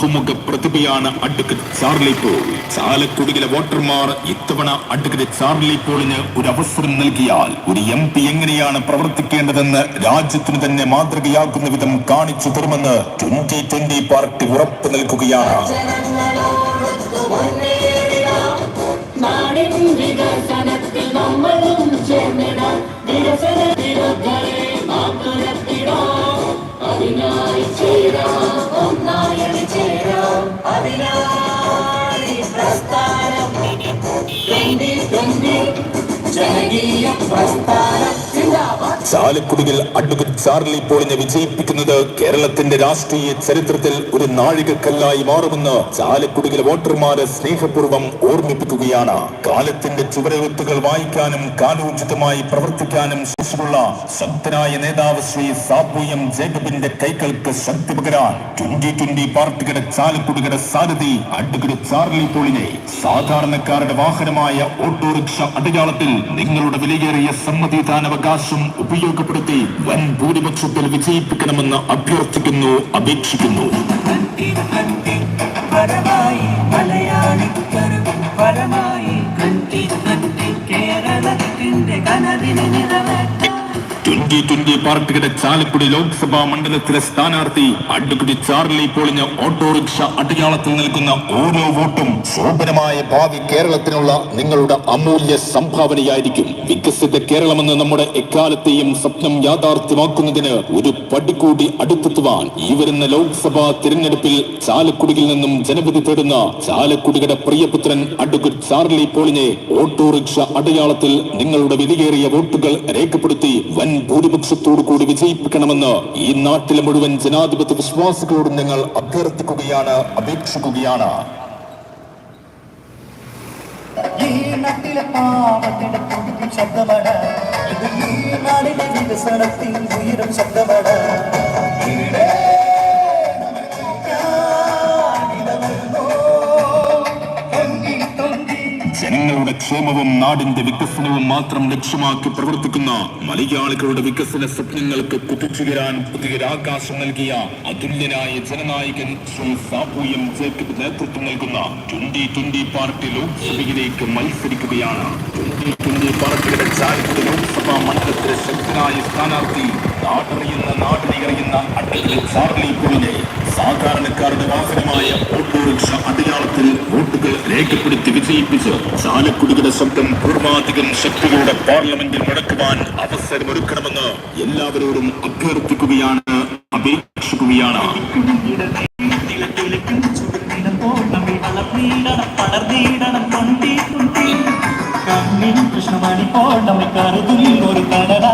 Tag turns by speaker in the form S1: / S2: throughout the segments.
S1: ബഹുമുഖ പ്രതിഭയാണ് advocate Charlie Paul. ചാലക്കുടിയിലെ വോട്ടർമാർ ഇത്തവണ അഡ്വക്കറ്റ് ചാർലി പോളിന് ഒരു അവസരം നൽകിയാൽ ഒരു എം പി എങ്ങനെയാണ് പ്രവർത്തിക്കേണ്ടതെന്ന് രാജ്യത്തിന് തന്നെ മാതൃകയാക്കുന്ന വിധം കാണിച്ചു തരുമെന്ന് ട്വന്റി ട്വന്റി പാർട്ടി ഉറപ്പ് നൽകുകയാണ്.
S2: Сергея хвоста.
S1: ചാലക്കുടിയിൽ അഡ്വക്കറ്റ് ചാർലി പോളിനെ വിജയിപ്പിക്കുന്നത് കേരളത്തിന്റെ രാഷ്ട്രീയ ചരിത്രത്തിൽ ഒരു നാഴികക്കല്ലായി മാറുമെന്ന് ചാലക്കുടിയിലെ വോട്ടർമാരെ സ്നേഹപൂർവം ഓർമ്മിപ്പിക്കുകയാണ്. കാലത്തിന്റെ ചുവരെഴുത്തുകൾ വായിക്കാനും കാലോചിതമായി പ്രവർത്തിക്കാനും ശേഷിയുള്ള ശക്തനായ നേതാവ് ശ്രീ സാബു എം ജേക്കബിന്റെ കൈകൾക്ക് ശക്തി പകരാൻ ട്വന്റി ട്വന്റി പാർട്ടിയുടെ ചാലക്കുടിയുടെ സാരഥി അഡ്വക്കറ്റ് ചാർലി പോളിനെ സാധാരണക്കാരുടെ വാഹനമായ ഓട്ടോറിക്ഷ അടയാളത്തിൽ നിങ്ങളുടെ വിലയേറിയ സമ്മതിദാനാവകാശം ഉപയോഗപ്പെടുത്തി വൻ ഭൂരിപക്ഷത്തിൽ വിജയിപ്പിക്കണമെന്ന് അഭ്യർത്ഥിക്കുന്നു അപേക്ഷിക്കുന്നു.
S3: കേരളത്തിന്റെ കനവിന് നിറവേറ്റാൻ
S1: ട്വന്റി ട്വന്റി പാർട്ടിയുടെ ചാലക്കുടി ലോക്സഭാ മണ്ഡലത്തിലെ സ്ഥാനാർത്ഥി അഡ്വക്കറ്റ് ചാർലി പോളിന് ഓട്ടോറിക്ഷ അടയാളത്തിൽ നിൽക്കുന്ന ഓരോ വോട്ടും ശോഭനമായ ഭാവി കേരളത്തിനുള്ള നിങ്ങളുടെ അമൂല്യ സംഭാവനയായിരിക്കും. വികസിത കേരളമെന്ന് നമ്മുടെ എക്കാലത്തെയും സ്വപ്നം യാഥാർത്ഥ്യമാക്കുന്നതിന് ഒരു പടിക്കൂടി കൂടി അടുത്തെത്തുവാൻ ഈ വരുന്ന ലോക്സഭാ തിരഞ്ഞെടുപ്പിൽ ചാലക്കുടിയിൽ നിന്നും ജനവിധി തേടുന്ന ചാലക്കുടിയുടെ പ്രിയപുത്രൻ അഡ്വക്കറ്റ് ചാർലി പോളിനെ ഓട്ടോറിക്ഷ അടയാളത്തിൽ നിങ്ങളുടെ വിലയേറിയ വോട്ടുകൾ രേഖപ്പെടുത്തി വൻ ഭൂരിപക്ഷത്തോടു കൂടി വിജയിപ്പിക്കണമെന്ന് ഈ നാട്ടിലെ മുഴുവൻ ജനാധിപത്യ വിശ്വാസികളോടും ഞങ്ങൾ അഭ്യർത്ഥിക്കുകയാണ് അപേക്ഷിക്കുകയാണ്.
S3: ഈ നാട്ടിലെ ശബ്ദമാണ്. ഇത് ഈ നാടിന്റെ വികസനത്തിൽ ഉയരും ശബ്ദമാണ്. ഇവിടെ
S1: ജനങ്ങളുടെ ക്ഷേമവും നാടിന്റെ വികസനവും മാത്രം ലക്ഷ്യമാക്കി പ്രവർത്തിക്കുന്ന മലയാളികളുടെ വികസന സ്വപ്നങ്ങൾക്ക് കുതിച്ചുയരാൻ പുതിയൊരാകാശം നൽകിയ അതുല്യനായ ജനനായകൻ ശ്രീ സാബു എം ജേക്കബ് നേതൃത്വം നൽകുന്ന ട്വന്റി ട്വന്റി പാർട്ടി ലോക്സഭയിലേക്ക് മത്സരിക്കുകയാണ്. ട്വന്റി ട്വന്റി പാർട്ടിയുടെ ചാലക്കുടി ലോക്സഭാ മണ്ഡലത്തിലെ ശക്തനായ സ്ഥാനാർത്ഥി നാടറിയുന്ന നാടിനെ അറിയുന്ന അഡ്വക്കേറ്റ് ചാർലി പോളിനെ സാധാരണക്കാരുടെ വാഹനമായ ഓട്ടോറിക്ഷ അടയാളത്തിൽ വോട്ടുകൾ രേഖപ്പെടുത്തി വിജയിപ്പിച്ച് ചാലക്കുടിയുടെ ശബ്ദം പൂർവാധികം ശക്തികളുടെ പാർലമെന്റിൽ മുടക്കുവാൻ അവസരമൊരുക്കണമെന്ന് എല്ലാവരോടും അഭ്യർത്ഥിക്കുകയാണ് അപേക്ഷിക്കുകയാണ്.
S3: கிருஷ்ணமணி போட்டமை கருதும் ஒரு
S1: கடலா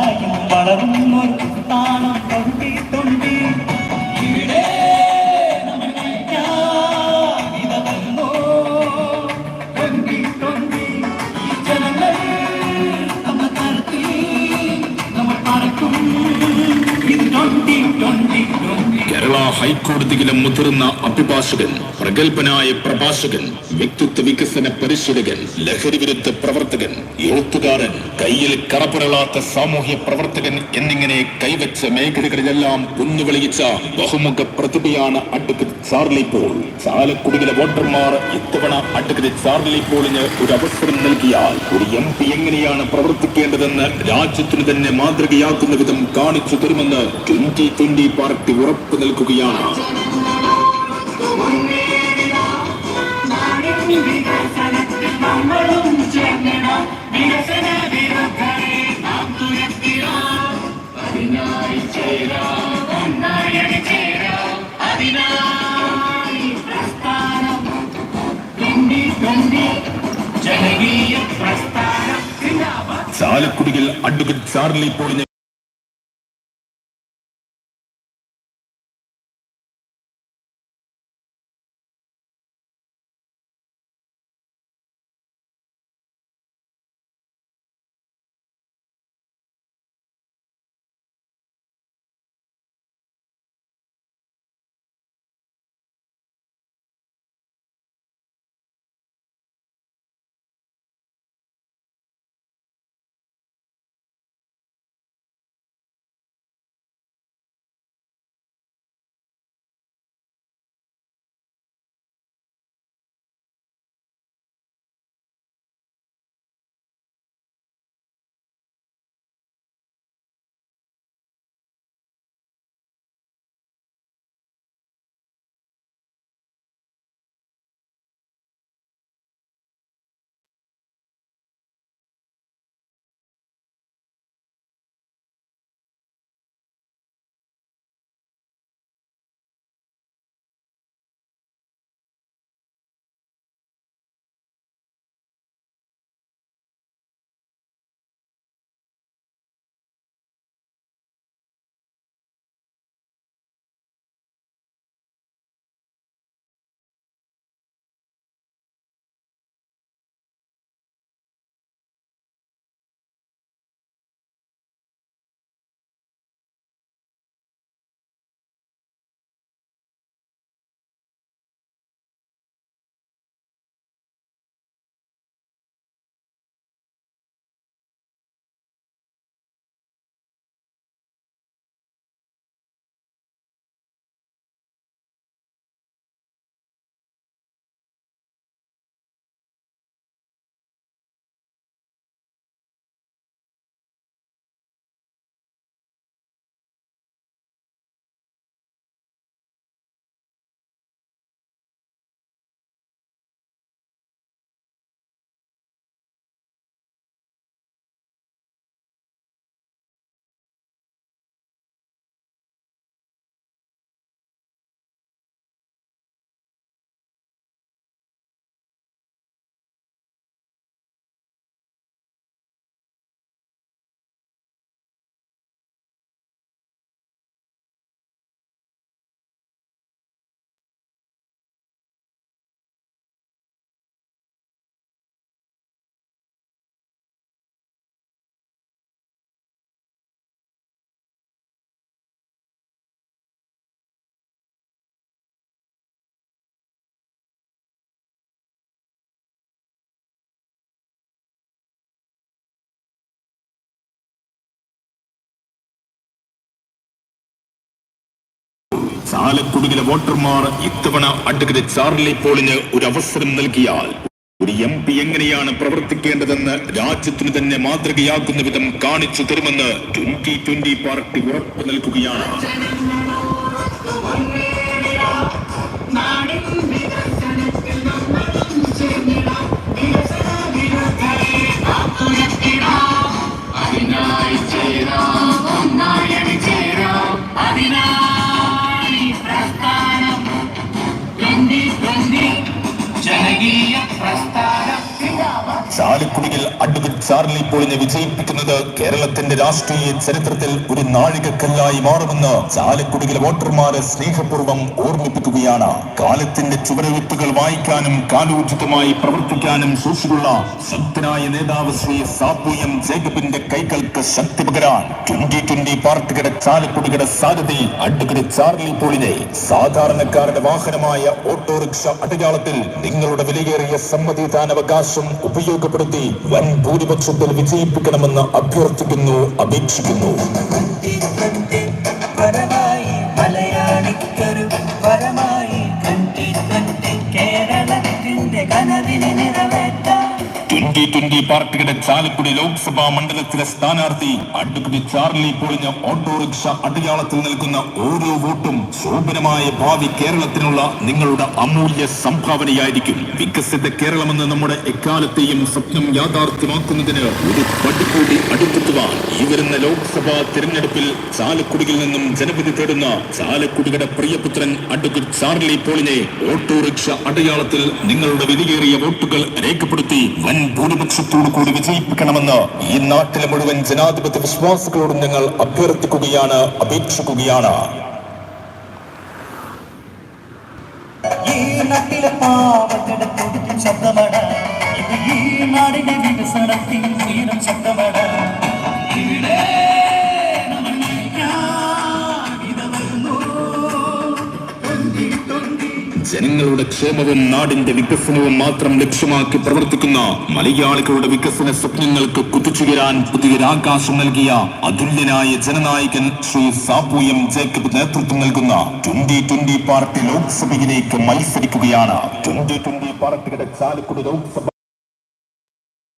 S1: ഹൈക്കോടതിയിലെ മുതിർന്ന അഭിഭാഷകൻ പ്രഗത്ഭനായ പ്രഭാഷകൻ വ്യക്തിത്വ വികസന പരിശീലകൻ ലഹരി വിരുദ്ധ പ്രവർത്തകൻ എഴുത്തുകാരൻ കയ്യിൽ കറപുരളാത്ത സാമൂഹ്യ പ്രവർത്തകൻ എന്നിങ്ങനെ കൈവച്ച മേഖലകളിലെല്ലാം കുന്നുവിളിയിച്ച ബഹുമുഖ പ്രതിഭയാണ് അഡ്വക്കറ്റ് ചാർലി പോൾ. ചാലക്കുടിയിലെ വോട്ടർമാർ ഇത്തവണ അഡ്വക്കറ്റ് ചാർലി പോളിന് ഒരു അവസരം നൽകിയാൽ ഒരു എം പി എങ്ങനെയാണ് പ്രവർത്തിക്കേണ്ടതെന്ന് രാജ്യത്തിന് തന്നെ മാതൃകയാക്കുന്ന വിധം കാണിച്ചു തരുമെന്ന് ട്വന്റി ട്വന്റി പാർട്ടി ഉറപ്പ് നൽകുകയാണ്. ചാലക്കുടിയിൽ അഡ്വക്കറ്റ് ചാർലി പോളിന് ചാലക്കുടിയിലെ വോട്ടർമാർ ഇത്തവണ അഡ്വക്കേറ്റ് ചാർലി പോളിന് ഒരു അവസരം നൽകിയാൽ ഒരു എം പി എങ്ങനെയാണ് പ്രവർത്തിക്കേണ്ടതെന്ന് രാജ്യത്തിന് തന്നെ മാതൃകയാക്കുന്ന വിധം കാണിച്ചു തരുമെന്ന് ട്വന്റി ട്വന്റി പാർട്ടി ഉറപ്പു നൽകുകയാണ്.
S2: വികസനത്തിൽ
S1: ചാലക്കുടിയിൽ അഡ്വക്കേറ്റ് ചാർലി പോളിനെ വിജയിപ്പിക്കുന്നത് കേരളത്തിന്റെ രാഷ്ട്രീയ ചരിത്രത്തിൽ ഒരു നാഴികക്കല്ലായി മാറുമെന്ന് ചാലക്കുടിയിലെ വോട്ടർമാരെ സ്നേഹപൂർവം ഓർമ്മിപ്പിക്കുകയാണ്. കാലത്തിന്റെ ചുവരെഴുത്തുകൾ വായിക്കാനും കാലോചിതമായി പ്രവർത്തിക്കാനും ശേഷിയുള്ള ശക്തനായ നേതാവ് ശ്രീ സാബു എം ജേക്കബിന്റെ കൈകൾക്ക് ശക്തി പകരാൻ ട്വന്റി ട്വന്റി പാർട്ടിയുടെ ചാലക്കുടിയുടെ സാധ്യതയിൽ അഡ്വക്കേറ്റ് ചാർലി പോളിനെ സാധാരണക്കാരുടെ വാഹനമായ ഓട്ടോറിക്ഷ അടയാളത്തിൽ നിങ്ങളുടെ വിലയേറിയ സമ്മതിദാനാവകാശം ഉപയോഗപ്പെടുത്തി വൻ ഭൂരിപക്ഷത്തിൽ വിജയിപ്പിക്കണമെന്ന് അഭ്യർത്ഥിക്കുന്നു അപേക്ഷിക്കുന്നു. ട്വന്റി ട്വന്റി പാർട്ടിയുടെ ചാലക്കുടി ലോക്സഭാ മണ്ഡലത്തിലെ സ്ഥാനാർത്ഥി അഡ്വക്കേറ്റ് ചാർലി പൊളിഞ്ഞ ഓട്ടോറിക്ഷ അടയാളത്തിൽ നിൽക്കുന്ന ഓരോ വോട്ടും ശോഭനമായ ഭാവി കേരളത്തിനുള്ള നിങ്ങളുടെ അമൂല്യ സംഭാവനയായിരിക്കും. വികസിത കേരളമെന്ന് നമ്മുടെ എക്കാലത്തെയും സ്വപ്നം യാഥാർത്ഥ്യമാക്കുന്നതിന് ഒരു പടി കൂടി അടുത്തെത്തുവാൻ ഈ വരുന്ന ലോക്സഭാ തിരഞ്ഞെടുപ്പിൽ ചാലക്കുടിയിൽ നിന്നും ജനവിധി തേടുന്ന ചാലക്കുടിയുടെ പ്രിയപുത്രൻ അഡ്വക്കേറ്റ് ചാർലി പോളിനെ ഓട്ടോറിക്ഷ അടയാളത്തിൽ നിങ്ങളുടെ വിലയേറിയ വോട്ടുകൾ രേഖപ്പെടുത്തി വൻ ഭൂരിപക്ഷത്തോടു കൂടി വിജയിപ്പിക്കണമെന്ന് ഈ നാട്ടിലെ മുഴുവൻ ജനാധിപത്യ വിശ്വാസികളോടും ഞങ്ങൾ അഭ്യർത്ഥിക്കുകയാണ് അപേക്ഷിക്കുകയാണ്.
S3: ഈ നാട്ടിലെ ശബ്ദമാണ്. ഈ നാടിന്റെ വികസനത്തിൽ ശബ്ദമാണ്.
S1: ജനങ്ങളുടെ ക്ഷേമവും നാടിന്റെ വികസനവും മാത്രം ലക്ഷ്യമാക്കി പ്രവർത്തിക്കുന്ന മലയാളികളുടെ വികസന സ്വപ്നങ്ങൾക്ക് കുതിച്ചുയരാൻ പുതിയൊരാകാശം നൽകിയ അതുല്യനായ ജനനായകൻ ശ്രീ സാബു എം ജേക്കബ് നേതൃത്വം നൽകുന്ന ട്വന്റി ട്വന്റി പാർട്ടി ലോക്സഭയിലേക്ക് മത്സരിക്കുകയാണ്. ട്വന്റി ട്വന്റി പാർട്ടിയുടെ ചാലക്കുടി ലോക്സഭ